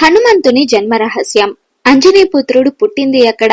హనుమంతుని జన్మ రహస్యం. అంజనీపుత్రుడు పుట్టింది ఎక్కడ?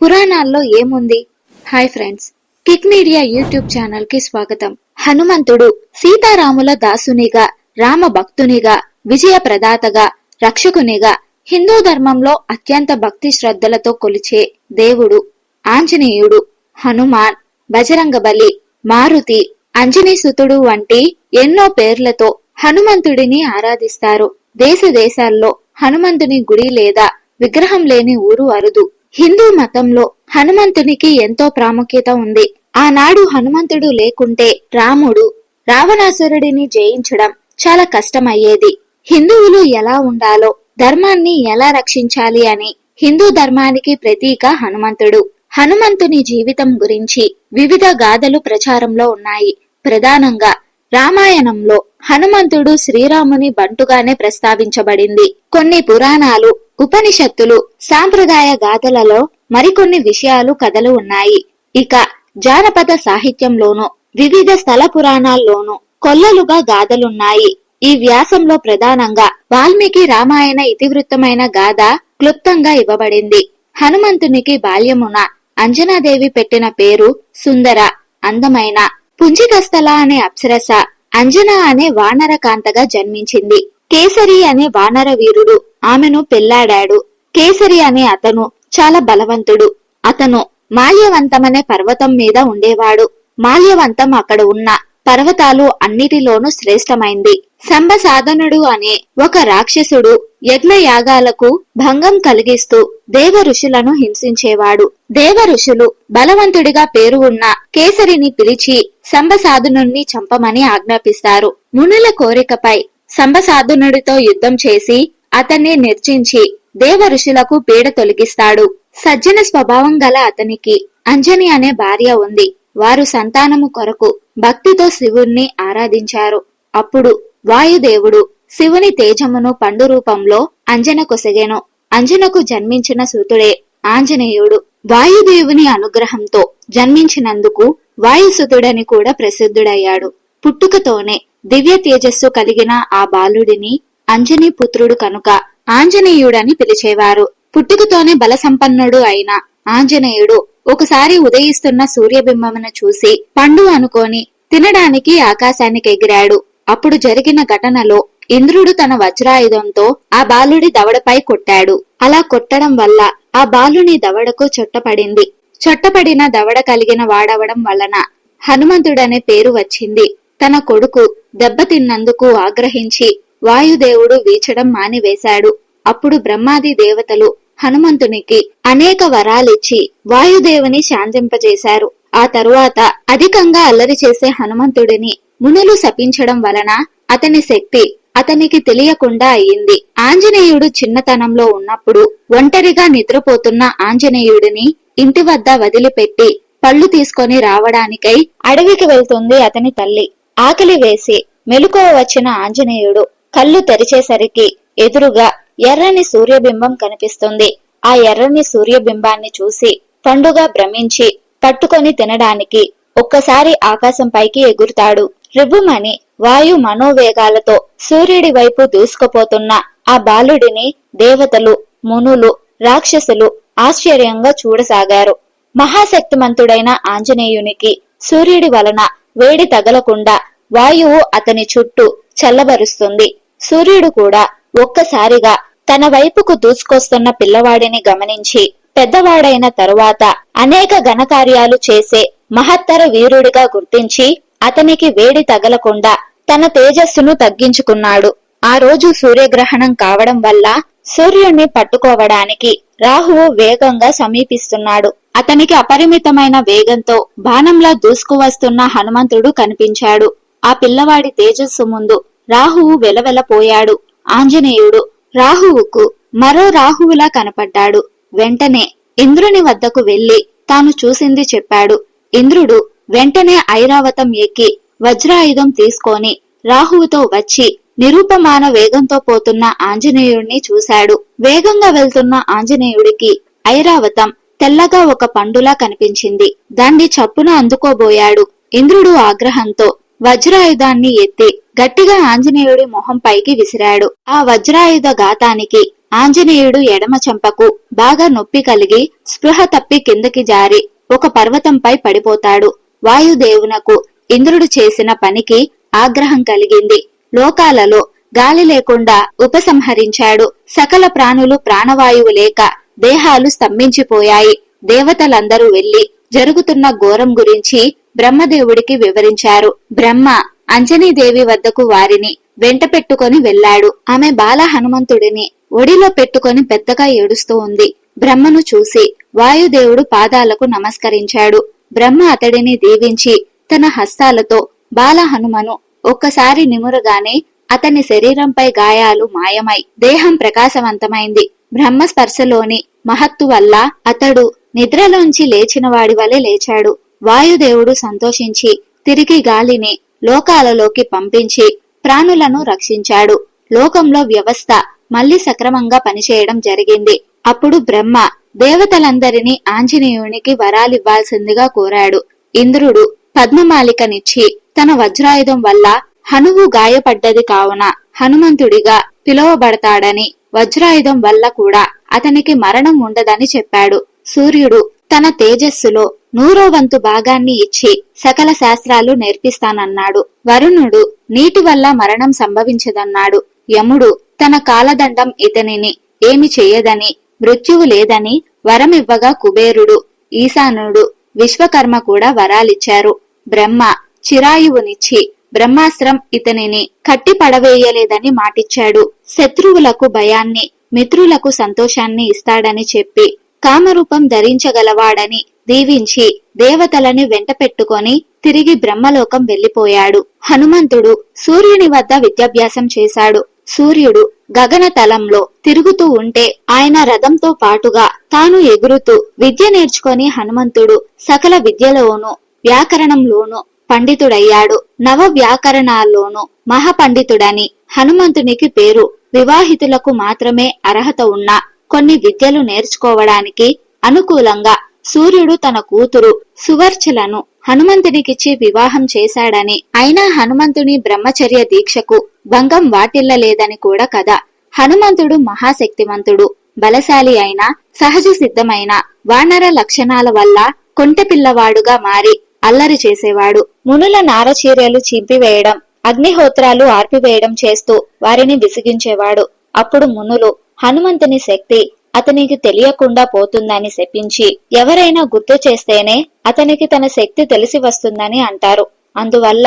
పురాణాల్లో ఏముంది? Hi friends kick media YouTube ఛానల్కి స్వాగతం. హనుమంతుడు సీతారాముల దాసునిగా రామ భక్తునిగా విజయ ప్రదాతగా రక్షకునిగా హిందూ ధర్మంలో అత్యంత భక్తి శ్రద్ధలతో కొలిచే దేవుడు ఆంజనేయుడు హనుమాన్ బజరంగబలి మారుతి అంజనీసుతుడు వంటి ఎన్నో పేర్లతో హనుమంతుడిని ఆరాధిస్తారు. దేశ దేశాల్లో హనుమంతుని గుడి లేదా విగ్రహం లేని ఊరు అరుదు. హిందూ మతంలో హనుమంతునికి ఎంతో ప్రాముఖ్యత ఉంది. ఆనాడు హనుమంతుడు లేకుంటే రాముడు రావణాసురుడిని జయించడం చాలా కష్టమయ్యేది. హిందువులు ఎలా ఉండాలో ధర్మాన్ని ఎలా రక్షించాలి అని హిందూ ధర్మానికి ప్రతీక హనుమంతుడు. హనుమంతుని జీవితం గురించి వివిధ గాథలు ప్రచారంలో ఉన్నాయి. ప్రధానంగా రామాయణంలో హనుమంతుడు శ్రీరాముని బంటుగానే ప్రస్తావించబడింది. కొన్ని పురాణాలు ఉపనిషత్తులు సాంప్రదాయ గాథలలో మరికొన్ని విషయాలు కథలు ఉన్నాయి. ఇక జానపద సాహిత్యంలోనూ వివిధ స్థల పురాణాల్లోనూ కొల్లలుగా గాథలున్నాయి. ఈ వ్యాసంలో ప్రధానంగా వాల్మీకి రామాయణ ఇతివృత్తమైన గాథ క్లుప్తంగా ఇవ్వబడింది. హనుమంతునికి బాల్యమున అంజనాదేవి పెట్టిన పేరు సుందర అందమైన పుంజికస్థల అనే అప్సరస అంజన అనే వానరకాంతగా జన్మించింది. కేసరి అనే వానర వీరుడు ఆమెను పెళ్ళాడాడు. కేసరి అనే అతను చాలా బలవంతుడు. అతను మాల్యవంతమనే పర్వతం మీద ఉండేవాడు. మాల్యవంతం అక్కడ ఉన్న పర్వతాలు అన్నిటిలోనూ శ్రేష్టమైంది. సంబసాధనుడు అనే ఒక రాక్షసుడు యజ్ఞయాగాలకు భంగం కలిగిస్తూ దేవ ఋషులను హింసించేవాడు. దేవ ఋషులు బలవంతుడిగా పేరు ఉన్న కేసరిని పిలిచి సంబసాధునుణ్ణి చంపమని ఆజ్ఞాపిస్తారు. మునుల కోరికపై సంబసాధునుడితో యుద్ధం చేసి అతన్ని నిర్చించి దేవ ఋషులకు పీడ తొలగిస్తాడు. సజ్జన స్వభావం గల అతనికి అంజని అనే భార్య ఉంది. వారు సంతానము కొరకు భక్తితో శివుణ్ణి ఆరాధించారు. అప్పుడు వాయుదేవుడు శివుని తేజమును పండు రూపంలో అంజన కొసగెను. అంజనకు జన్మించిన సూతుడే ఆంజనేయుడు. వాయుదేవుని అనుగ్రహంతో జన్మించినందుకు వాయుసుతుడని కూడా ప్రసిద్ధుడయ్యాడు. పుట్టుకతోనే దివ్య తేజస్సు కలిగిన ఆ బాలుడిని అంజనీ పుత్రుడు కనుక ఆంజనేయుడని పిలిచేవారు. పుట్టుకతోనే బల సంపన్నుడు అయిన ఆంజనేయుడు ఒకసారి ఉదయిస్తున్న సూర్యబింబమును చూసి పండు అనుకోని తినడానికి ఆకాశానికి ఎగిరాడు. అప్పుడు జరిగిన ఘటనలో ఇంద్రుడు తన వజ్రాయుధంతో ఆ బాలుడి దవడపై కొట్టాడు. అలా కొట్టడం వల్ల ఆ బాలుని దవడకు చుట్టపడింది. చుట్టబడిన దవడ కలిగిన వాడవడం వలన హనుమంతుడనే పేరు వచ్చింది. తన కొడుకు దెబ్బతిన్నందుకు ఆగ్రహించి వాయుదేవుడు వీచడం మానివేశాడు. అప్పుడు బ్రహ్మాది దేవతలు హనుమంతునికి అనేక వరాలిచ్చి వాయుదేవుని శాంతింపజేశారు. ఆ తరువాత అధికంగా అల్లరి చేసే హనుమంతుడిని మునులు శపించడం వలన అతని శక్తి అతనికి తెలియకుండా అయింది ఆంజనేయుడు చిన్నతనంలో ఉన్నప్పుడు ఒంటరిగా నిద్రపోతున్న ఆంజనేయుడిని ఇంటి వద్ద వదిలిపెట్టి పళ్ళు తీసుకొని రావడానికై అడవికి వెళ్తుంది అతని తల్లి. ఆకలి వేసి మెలకువ వచ్చిన ఆంజనేయుడు కళ్ళు తెరిచేసరికి ఎదురుగా ఎర్రని సూర్యబింబం కనిపిస్తుంది. ఆ ఎర్రని సూర్యబింబాన్ని చూసి పండుగ భ్రమించి పట్టుకొని తినడానికి ఒక్కసారి ఆకాశం పైకి ఎగురుతాడు. రివ్వుమని వాయు మనోవేగాలతో సూర్యుడి వైపు దూసుకుపోతున్న ఆ బాలుడిని దేవతలు మునులు రాక్షసులు ఆశ్చర్యంగా చూడసాగారు. మహాశక్తిమంతుడైన ఆంజనేయునికి సూర్యుడి వలన వేడి తగలకుండా వాయువు అతని చుట్టూ చల్లబరుస్తుంది. సూర్యుడు కూడా ఒక్కసారిగా తన వైపుకు దూసుకొస్తున్న పిల్లవాడిని గమనించి పెద్దవాడైన తరువాత అనేక ఘనకార్యాలు చేసే మహత్తర వీరుడిగా గుర్తించి అతనికి వేడి తగలకుండా తన తేజస్సును తగ్గించుకున్నాడు. ఆ రోజు సూర్యగ్రహణం కావడం వల్ల సూర్యుణ్ణి పట్టుకోవడానికి రాహువు వేగంగా సమీపిస్తున్నాడు. అతనికి అపరిమితమైన వేగంతో బాణంలా దూసుకువస్తున్న హనుమంతుడు కనిపించాడు. ఆ పిల్లవాడి తేజస్సు ముందు రాహువు వెలవెలపోయాడు. ఆంజనేయుడు రాహువుకు మరో రాహువులా కనపడ్డాడు. వెంటనే ఇంద్రుని వద్దకు వెళ్ళి తాను చూసింది చెప్పాడు. ఇంద్రుడు వెంటనే ఐరావతం ఎక్కి వజ్రాయుధం తీసుకొని రాహువుతో వచ్చి నిరూపమాన వేగంతో పోతున్న ఆంజనేయుడిని చూశాడు. వేగంగా వెళ్తున్న ఆంజనేయుడికి ఐరావతం తెల్లగా ఒక పండులా కనిపించింది. దాన్ని చప్పున అందుకోబోయాడు. ఇంద్రుడు ఆగ్రహంతో వజ్రాయుధాన్ని ఎత్తి గట్టిగా ఆంజనేయుడి మొహం పైకి విసిరాడు. ఆ వజ్రాయుధ ఘాతానికి ఆంజనేయుడు ఎడమ చెంపకు బాగా నొప్పి కలిగి స్పృహ తప్పి కిందకి జారి ఒక పర్వతంపై పడిపోతాడు. వాయుదేవునకు ఇంద్రుడు చేసిన పనికి ఆగ్రహం కలిగింది. లోకాలలో గాలి లేకుండా ఉపసంహరించాడు. సకల ప్రాణులు ప్రాణవాయువు లేక దేహాలు స్తంభించిపోయాయి. దేవతలందరూ వెళ్ళి జరుగుతున్న ఘోరం గురించి బ్రహ్మదేవుడికి వివరించారు. బ్రహ్మ అంజనీదేవి వద్దకు వారిని వెంట పెట్టుకొని వెళ్ళాడు ఆమె బాల హనుమంతుడిని ఒడిలో పెట్టుకొని పెద్దగా ఏడుస్తూ ఉంది. బ్రహ్మను చూసి వాయుదేవుడు పాదాలకు నమస్కరించాడు. బ్రహ్మ అతడిని దీవించి తన హస్తాలతో బాల హనుమను ఒక్కసారి నిమురగానే అతని శరీరంపై గాయాలు మాయమై దేహం ప్రకాశవంతమైంది. బ్రహ్మ స్పర్శలోని మహత్తు వల్ల అతడు నిద్రలోంచి లేచిన వాడి వలె లేచాడు. వాయుదేవుడు సంతోషించి తిరిగి గాలిని లోకాలలోకి పంపించి ప్రాణులను రక్షించాడు. లోకంలో వ్యవస్థ మళ్ళీ సక్రమంగా పనిచేయడం జరిగింది. అప్పుడు బ్రహ్మ దేవతలందరినీ ఆంజనేయునికి వరాలివ్వాల్సిందిగా కోరాడు. ఇంద్రుడు పద్మమాలికనిచ్చి తన వజ్రాయుధం వల్ల హనువు గాయపడ్డది కావున హనుమంతుడిగా పిలువబడతాడని వజ్రాయుధం వల్ల కూడా అతనికి మరణం ఉండదని చెప్పాడు. సూర్యుడు తన తేజస్సులో నూరో వంతు భాగాన్ని ఇచ్చి సకల శాస్త్రాలు నేర్పిస్తానన్నాడు. వరుణుడు నీటి వల్ల మరణం సంభవించదన్నాడు. యముడు తన కాలదండం ఇతనిని ఏమి చెయ్యదని మృత్యువు లేదని వరమివ్వగా కుబేరుడు ఈశానుడు విశ్వకర్మ కూడా వరాలిచ్చారు. బ్రహ్మ చిరాయువునిచ్చి బ్రహ్మాస్త్రం ఇతనిని కట్టి పడవేయలేదని మాటిచ్చాడు. శత్రువులకు భయాన్ని మిత్రులకు సంతోషాన్ని ఇస్తాడని చెప్పి కామరూపం ధరించగలవాడని దీవించి దేవతలని వెంట పెట్టుకొని తిరిగి బ్రహ్మలోకం వెళ్ళిపోయాడు హనుమంతుడు సూర్యుని వద్ద విద్యాభ్యాసం చేశాడు. సూర్యుడు గగన తలంలో తిరుగుతూ ఉంటే ఆయన రథంతో పాటుగా తాను ఎగురుతూ విద్య నేర్చుకొని హనుమంతుడు సకల విద్యలోనూ వ్యాకరణంలోనూ పండితుడయ్యాడు. నవ వ్యాకరణాల్లోనూ మహాపండితుడని హనుమంతునికి పేరు వివాహితులకు మాత్రమే అర్హత ఉన్న కొన్ని విద్యలు నేర్చుకోవడానికి అనుకూలంగా సూర్యుడు తన కూతురు సువర్చులను హనుమంతునికిచ్చి వివాహం చేశాడని అయినా హనుమంతుని బ్రహ్మచర్య దీక్షకు భంగం వాటిల్లలేదని కూడా కదా హనుమంతుడు మహాశక్తివంతుడు బలశాలి అయిన సహజ సిద్ధమైన వానర లక్షణాల వల్ల కొంటె పిల్లవాడుగా మారి అల్లరి చేసేవాడు. మునుల నారచీర్యలు చింపివేయడం అగ్నిహోత్రాలు ఆర్పివేయడం చేస్తూ వారిని విసిగించేవాడు. అప్పుడు మునులు హనుమంతుని శక్తి అతనికి తెలియకుండా పోతుందని శపించి ఎవరైనా గుర్తు చేస్తేనే అతనికి తన శక్తి తెలిసి వస్తుందని అంటారు. అందువల్ల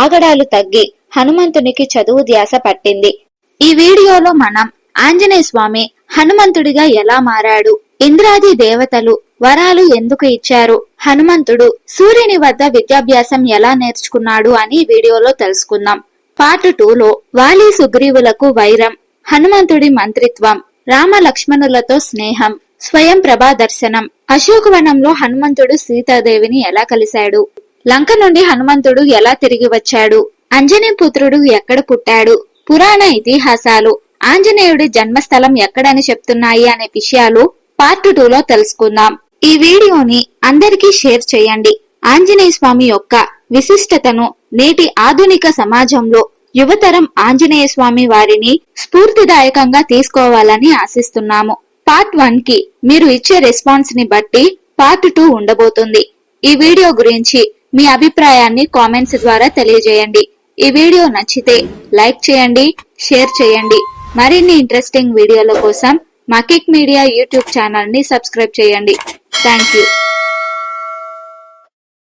ఆగడాలు తగ్గి హనుమంతునికి చదువు ధ్యాస పట్టింది. ఈ వీడియోలో మనం ఆంజనేయ స్వామి హనుమంతుడిగా ఎలా మారాడు ఇంద్రాది దేవతలు వరాలు ఎందుకు ఇచ్చారు హనుమంతుడు సూర్యుని వద్ద విద్యాభ్యాసం ఎలా నేర్చుకున్నాడు అని వీడియోలో తెలుసుకుందాం. పార్ట్ టూలో వాలి సుగ్రీవులకు వైరం హనుమంతుడి మంత్రిత్వం రామ లక్ష్మణులతో స్నేహం స్వయం ప్రభా దర్శనం. అశోకవనంలో హనుమంతుడు సీతాదేవిని ఎలా కలిశాడు? లంక నుండి హనుమంతుడు ఎలా తిరిగి వచ్చాడు? అంజనీ పుత్రుడు ఎక్కడ పుట్టాడు? పురాణ ఇతిహాసాలు ఆంజనేయుడి జన్మస్థలం ఎక్కడని చెప్తున్నాయి అనే విషయాలు పార్ట్ టూలో తెలుసుకుందాం. ఈ వీడియోని అందరికీ షేర్ చేయండి. ఆంజనేయ స్వామి యొక్క విశిష్టతను నేటి ఆధునిక సమాజంలో యువతరం ఆంజనేయ స్వామి వారిని స్ఫూర్తిదాయకంగా తీసుకోవాలని ఆశిస్తున్నాము. పార్ట్ వన్కి మీరు ఇచ్చే రెస్పాన్స్ని బట్టి పార్ట్ టూ ఉండబోతుంది. ఈ వీడియో గురించి మీ అభిప్రాయాన్ని కామెంట్స్ ద్వారా తెలియజేయండి. ఈ వీడియో నచ్చితే లైక్ చేయండి షేర్ చేయండి. మరిన్ని ఇంట్రెస్టింగ్ వీడియోల కోసం మకిక్ మీడియా యూట్యూబ్ ఛానల్ని సబ్స్క్రైబ్ చేయండి. Thank you.